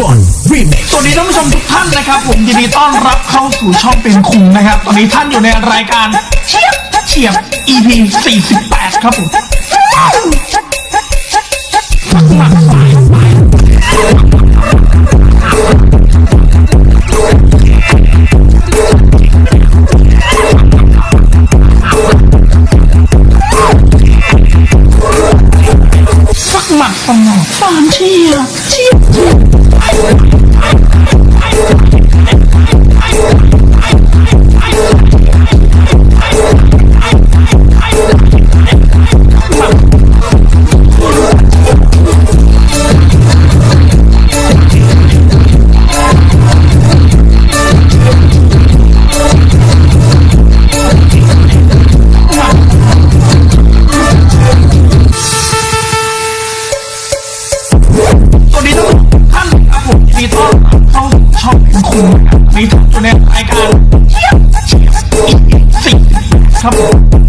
บอลรีเมคสวัสดีท่านผู้ชมทุกท่านนะครับผมยินดีต้อนรับเข้าสู่ช่องเป็นคุงนะครับ ตอนนี้ท่านอยู่ในรายการเฉียบเฉียบ EP 48 ครับผมฝักหมักสายสายฝักหมักสมองฟานเชียบเชีย เข้าสู่ช่องเป็นคุงนะครับในทุกอยู่ในรายการเชียบเชียบอีกสี่ครับผม